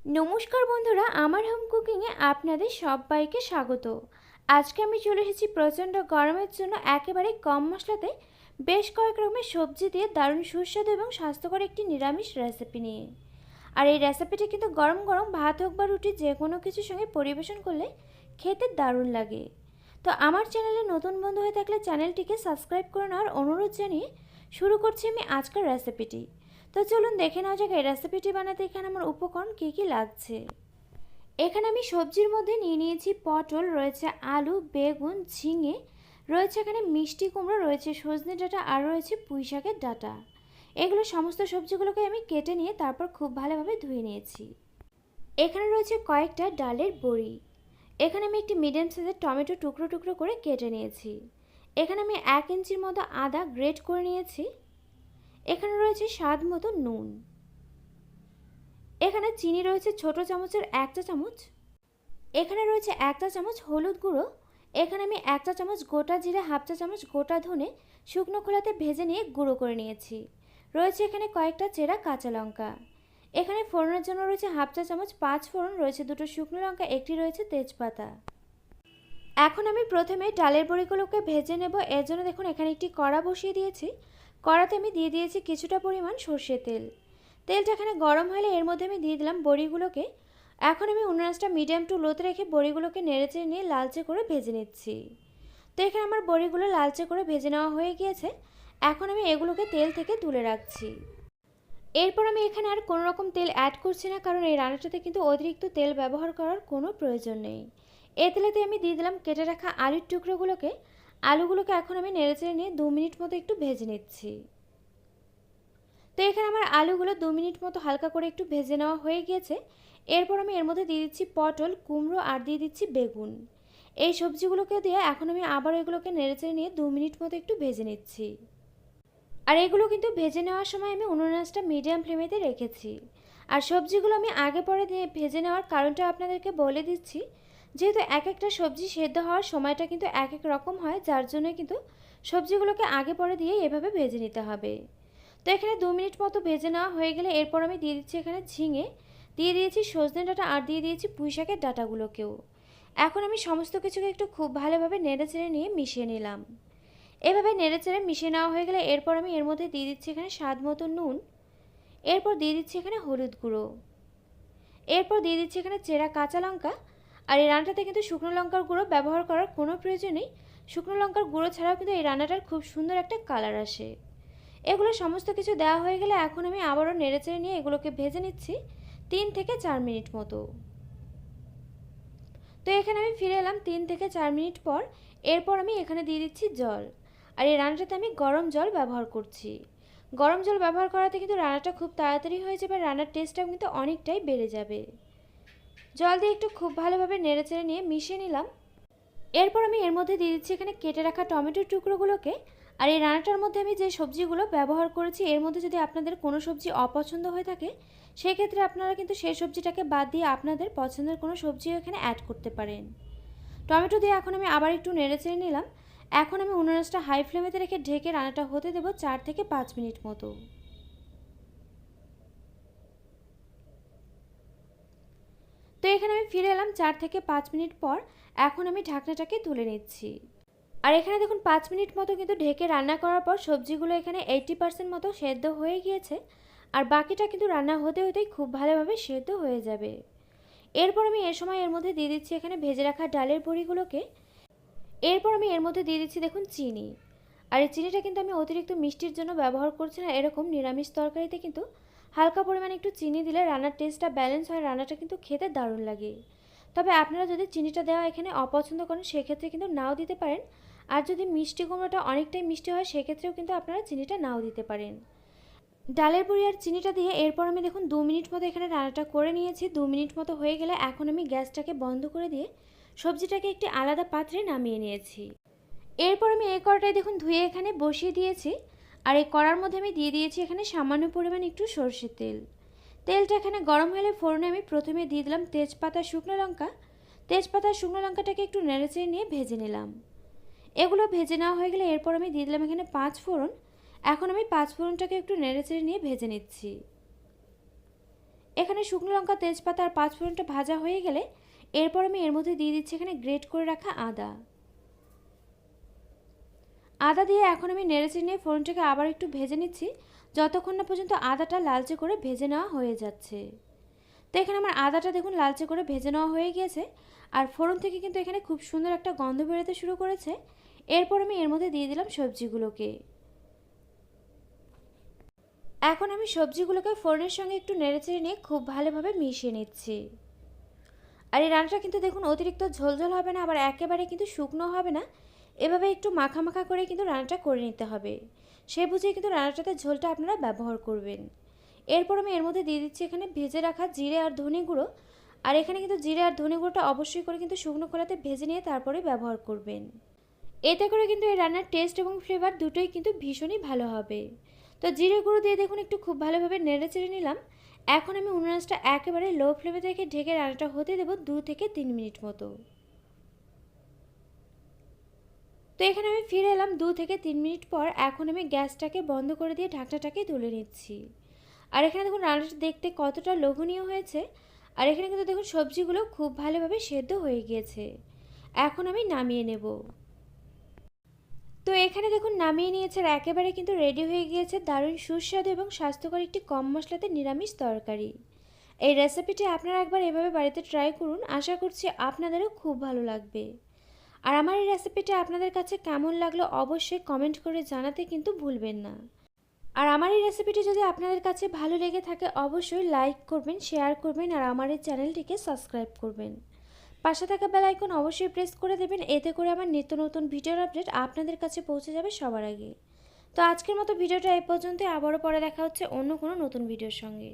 নমস্কার বন্ধুরা, আমার হোম কুকিংয়ে আপনাদের সবাইকে স্বাগত। আজকে আমি চলে এসেছি প্রচণ্ড গরমের জন্য একেবারে কম মশলাতে বেশ কয়েক রকমের সবজি দিয়ে দারুণ সুস্বাদু এবং স্বাস্থ্যকর একটি নিরামিষ রেসিপি নিয়ে। আর এই রেসিপিটি কিন্তু গরম গরম ভাত হোক বা রুটি, যে কোনো কিছুর সঙ্গে পরিবেশন করলে খেতে দারুণ লাগে। তো আমার চ্যানেলে নতুন বন্ধু হয়ে থাকলে চ্যানেলটিকে সাবস্ক্রাইব করে নেওয়ার অনুরোধ জানিয়ে শুরু করছি আমি আজকের রেসিপিটি তো চলুন দেখে নেওয়া যাক এই রেসিপিটি বানাতে এখানে আমার উপকরণ কী কী লাগছে। এখানে আমি সবজির মধ্যে নিয়ে নিয়েছি পটল, রয়েছে আলু, বেগুন, ঝিঙে, রয়েছে এখানে মিষ্টি কুমড়ো, রয়েছে সজনে ডাঁটা আর রয়েছে পুঁই শাকের ডাঁটা। এগুলো সমস্ত সবজিগুলোকে আমি কেটে নিয়ে তারপর খুব ভালোভাবে ধুয়ে নিয়েছি। এখানে রয়েছে কয়েকটা ডালের বড়ি। এখানে আমি একটি মিডিয়াম সাইজের টমেটো টুকরো টুকরো করে কেটে নিয়েছি। এখানে আমি এক ইঞ্চির মতো আদা গ্রেট করে নিয়েছি। এখানে রয়েছে স্বাদ মতো নুন। এখানে চিনি রয়েছে ছোট চামচের এক চা চামচ। এখানে রয়েছে এক চা চামচ হলুদ গুঁড়ো। এখানে আমি এক চা চামচ গোটা জিরে, হাফ চা চামচ গোটা ধনে শুকনো খোলাতে ভেজে নিয়ে গুঁড়ো করে নিয়েছি। রয়েছে এখানে কয়েকটা চেরা কাঁচা লঙ্কা। এখানে ফোড়নের জন্য রয়েছে হাফ চা চামচ পাঁচ ফোড়ন, রয়েছে দুটো শুকনো লঙ্কা, একটি রয়েছে তেজপাতা। এখন আমি প্রথমে ডালের বড়িগুলোকে ভেজে নেব। এর জন্য দেখুন, এখানে একটি কড়া বসিয়ে দিয়েছি। কড়াতে আমি দিয়ে দিয়েছি কিছুটা পরিমাণ সর্ষে তেল। তেলটা এখানে গরম হলে এর মধ্যে আমি দিয়ে দিলাম বড়িগুলোকে। এখন আমি উনাসটা মিডিয়াম টু লোতে রেখে বড়িগুলোকে নেড়েচেড়ে নিয়ে লালচে করে ভেজে নিচ্ছি। তো এখানে আমার বড়িগুলো লালচে করে ভেজে নেওয়া হয়ে গিয়েছে। এখন আমি এগুলোকে তেল থেকে তুলে রাখছি। এরপর আমি এখানে আর কোনো রকম তেল অ্যাড করছি না, কারণ এই রান্নাটাতে কিন্তু অতিরিক্ত তেল ব্যবহার করার কোনো প্রয়োজন নেই। এ তেলেতে আমি দিয়ে দিলাম কেটে রাখা আলুর টুকরোগুলোকে। আলুগুলোকে এখন আমি নেড়েচেড়ে নিয়ে দু মিনিট মতো একটু ভেজে নিচ্ছি। তো এখানে আমার আলুগুলো দু মিনিট মতো হালকা করে একটু ভেজে নেওয়া হয়ে গিয়েছে। এরপর আমি এর মধ্যে দিয়ে দিচ্ছি পটল, কুমড়ো আর দিয়ে দিচ্ছি বেগুন। এই সবজিগুলোকে দিয়ে এখন আমি আবার এগুলোকে নেড়েচেড়ে নিয়ে দু মিনিট মতো একটু ভেজে নিচ্ছি। আর এগুলো কিন্তু ভেজে নেওয়ার সময় আমি উনুনাসটা মিডিয়াম ফ্লেমেতে রেখেছি। আর সবজিগুলো আমি আগে পরে দিয়ে ভেজে নেওয়ার কারণটা আপনাদেরকে বলে দিচ্ছি। যেহেতু এক একটা সবজি সেদ্ধ হওয়ার সময়টা কিন্তু এক এক রকম হয়, যার জন্য কিন্তু সবজিগুলোকে আগে পরে দিয়ে এভাবে ভেজে নিতে হবে। তো এখানে দু মিনিট মতো ভেজে নেওয়া হয়ে গেলে এরপর আমি দিয়ে দিচ্ছি এখানে ঝিঙে, দিয়ে দিয়েছি সজনে ডাটা আর দিয়ে দিয়েছি পুঁই শাকের ডাঁটাগুলোকেও। এখন আমি সমস্ত কিছুকে একটু খুব ভালোভাবে নেড়ে চেড়ে নিয়ে মিশিয়ে নিলাম। এভাবে নেড়ে চেড়ে মিশিয়ে নেওয়া হয়ে গেলে এরপর আমি এর মধ্যে দিয়ে দিচ্ছি এখানে স্বাদ মতো নুন, এরপর দিয়ে দিচ্ছি এখানে হলুদ গুঁড়ো, এরপর দিয়ে দিচ্ছি এখানে চেরা কাঁচা লঙ্কা আর এই রান্নাটাতে কিন্তু শুকনো লঙ্কার গুঁড়ো ব্যবহার করার কোনো প্রয়োজন নেই। শুকনো লঙ্কার গুঁড়ো ছাড়াও কিন্তু এই রান্নাটার খুব সুন্দর একটা কালার আসে। এগুলো সমস্ত কিছু দেওয়া হয়ে গেলে এখন আমি আবারও নেড়েচেড়ে নিয়ে এগুলোকে ভেজে নিচ্ছি তিন থেকে চার মিনিট মতো। তো এখানে আমি ফিরে এলাম তিন থেকে চার মিনিট পর। এরপর আমি এখানে দিয়ে দিচ্ছি জল। আর এই রান্নাটাতে আমি গরম জল ব্যবহার করছি। গরম জল ব্যবহার করাতে কিন্তু রান্নাটা খুব তাড়াতাড়ি হয়ে যাবে, রান্নার টেস্টটাও কিন্তু অনেকটাই বেড়ে যাবে। জল দিয়ে একটু খুব ভালোভাবে নেড়েচেড়ে নিয়ে মিশিয়ে নিলাম। এরপর আমি এর মধ্যে দিয়ে দিচ্ছি এখানে কেটে রাখা টমেটোর টুকরোগুলোকে। আর এই রান্নাটার মধ্যে আমি যে সবজিগুলো ব্যবহার করেছি, এর মধ্যে যদি আপনাদের কোনো সবজি অপছন্দ হয়ে থাকে, সেক্ষেত্রে আপনারা কিন্তু সেই সবজিটাকে বাদ দিয়ে আপনাদের পছন্দের কোনো সবজিও এখানে অ্যাড করতে পারেন। টমেটো দিয়ে এখন আমি আবার একটু নেড়েচেড়ে নিলাম। এখন আমি উনুনাসটা হাই ফ্লেমেতে রেখে ঢেকে রান্নাটা হতে দেবো চার থেকে পাঁচ মিনিট মতো। তো এখানে আমি ফিরে এলাম চার থেকে পাঁচ মিনিট পর। এখন আমি ঢাকনাটাকে তুলে নিচ্ছি। আর এখানে দেখুন, পাঁচ মিনিট মতো কিন্তু ঢেকে রান্না করার পর সবজিগুলো এখানে এইটটি পার্সেন্ট মতো সেদ্ধ হয়ে গিয়েছে। আর বাকিটা কিন্তু রান্না হতে হতেই খুব ভালোভাবে সেদ্ধ হয়ে যাবে। এরপর আমি এ সময় এর মধ্যে দিয়ে দিচ্ছি এখানে ভেজে রাখা ডালের বড়িগুলোকে। এরপর আমি এর মধ্যে দিয়ে দিচ্ছি দেখুন, চিনি। আর এই চিনিটা কিন্তু আমি অতিরিক্ত মিষ্টির জন্য ব্যবহার করছি না, এরকম নিরামিষ তরকারিতে কিন্তু হালকা পরিমাণে একটু চিনি দিলে রান্নার টেস্টটা ব্যালেন্স হয়, রান্নাটা কিন্তু খেতে দারুণ লাগে। তবে আপনারা যদি চিনিটা দেওয়া এখানে অপছন্দ করেন, সেক্ষেত্রে কিন্তু নাও দিতে পারেন। আর যদি মিষ্টি কুমড়োটা অনেকটাই মিষ্টি হয়, সেক্ষেত্রেও কিন্তু আপনারা চিনিটা নাও দিতে পারেন। ডালের বড়ি আর চিনিটা দিয়ে এরপর আমি দেখুন দু মিনিট মতো এখানে রান্নাটা করে নিয়েছি। দু মিনিট মতো হয়ে গেলে এখন আমি গ্যাসটাকে বন্ধ করে দিয়ে সবজিটাকে একটি আলাদা পাত্রে নামিয়ে নিয়েছি। এরপর আমি এই কড়াটাই দেখুন ধুয়ে এখানে বসিয়ে দিয়েছি। আর এই কড়ার মধ্যে আমি দিয়ে দিয়েছি এখানে সামান্য পরিমাণ একটু সর্ষের তেল। তেলটা এখানে গরম হলে ফোড়নে আমি প্রথমে দিয়ে দিলাম তেজপাতা, শুকনো লঙ্কা। তেজপাতা, শুকনো লঙ্কাটাকে একটু নেড়েচেড়ে নিয়ে ভেজে নিলাম। এগুলো ভেজে নেওয়া হয়ে গেলে এরপর আমি দিয়ে দিলাম এখানে পাঁচ ফোড়ন। এখন আমি পাঁচ ফোড়নটাকে একটু নেড়েচেড়ে নিয়ে ভেজে নিচ্ছি। এখানে শুকনো লঙ্কা, তেজপাতা আর পাঁচ ফোড়নটা ভাজা হয়ে গেলে এরপর আমি এর মধ্যে দিয়ে দিচ্ছি এখানে গ্রেট করে রাখা আদা। আদা দিয়ে এখন আমি নেড়েচে নিয়ে ফোড়নটাকে আবার একটু ভেজে নিচ্ছি। যতক্ষণ না পর্যন্ত আদাটা লালচে করে ভেজে নেওয়া হয়ে যাচ্ছে। তো এখানে আমার আদাটা দেখুন লালচে করে ভেজে নেওয়া হয়ে গিয়েছে। আর ফোড়ন থেকে কিন্তু এখানে খুব সুন্দর একটা গন্ধ বেরোতে শুরু করেছে। এরপর আমি এর মধ্যে দিয়ে দিলাম সবজিগুলোকে। এখন আমি সবজিগুলোকে ফোড়নের সঙ্গে একটু নেড়েচেড়ে নিয়ে খুব ভালোভাবে মিশিয়ে নিচ্ছি। আর এই রান্নাটা কিন্তু দেখুন অতিরিক্ত ঝোলঝোল হবে না, আবার একেবারে কিন্তু শুকনো হবে না। এভাবে একটু মাখা মাখা করে কিন্তু রান্নাটা করে নিতে হবে। সে বুঝে কিন্তু রান্নাটাতে ঝোলটা আপনারা ব্যবহার করবেন। এরপর আমি এর মধ্যে দিয়ে দিচ্ছি এখানে ভেজে রাখা জিরে আর ধনে গুঁড়ো। আর এখানে কিন্তু জিরে আর ধনে গুঁড়োটা অবশ্যই করে কিন্তু শুকনো খোলাতে ভেজে নিয়ে তারপরে ব্যবহার করবেন। এতে করে কিন্তু এই রান্নার টেস্ট এবং ফ্লেভার দুটোই কিন্তু ভীষণই ভালো হবে। তো জিরে গুঁড়ো দিয়ে দেখুন একটু খুব ভালোভাবে নেড়ে চেড়ে নিলাম। এখন আমি উনুনাসটা একেবারে লো ফ্লেমে থেকে ঢেকে রান্নাটা হতে দেবো দু থেকে তিন মিনিট মতো। তো এখানে আমি ফিরে এলাম দু থেকে তিন মিনিট পর। এখন আমি গ্যাসটাকে বন্ধ করে দিয়ে ঢাকনাটাকে তুলে নিচ্ছি। আর এখানে দেখুন, রান্নাটা দেখতে কতটা লোভনীয় হয়েছে। আর এখানে কিন্তু দেখুন, সবজিগুলো খুব ভালোভাবে সেদ্ধ হয়ে গিয়েছে। এখন আমি নামিয়ে নেব। তো এখানে দেখুন, নামিয়ে নিয়েছে আর একেবারে কিন্তু রেডি হয়ে গিয়েছে দারুণ সুস্বাদু এবং স্বাস্থ্যকর একটি কম মশলাতে নিরামিষ তরকারি। এই রেসিপিটি আপনারা একবার এভাবে বাড়িতে ট্রাই করুন। আশা করছি আপনাদেরও খুব ভালো লাগবে। আর আমার এই রেসিপিটা আপনাদের কাছে কেমন লাগল অবশ্যই কমেন্ট করে জানাতে কিন্তু ভুলবেন না। আর আমার এই রেসিপিটি যদি আপনাদের কাছে ভালো লেগে থাকে অবশ্যই লাইক করবেন শেয়ার করবেন আর আমার এই চ্যানেলটিকে সাবস্ক্রাইব করবেন। পাশে থাকা বেল আইকন অবশ্যই প্রেস করে দেবেন, এতে করে আমার নিত্য নতুন ভিডিওর আপডেট আপনাদের কাছে পৌঁছে যাবে সবার আগে। তো আজকের মতো ভিডিওটা এই পর্যন্তই, আবারও পরে দেখা হচ্ছে অন্য কোনো নতুন ভিডিওর সঙ্গে।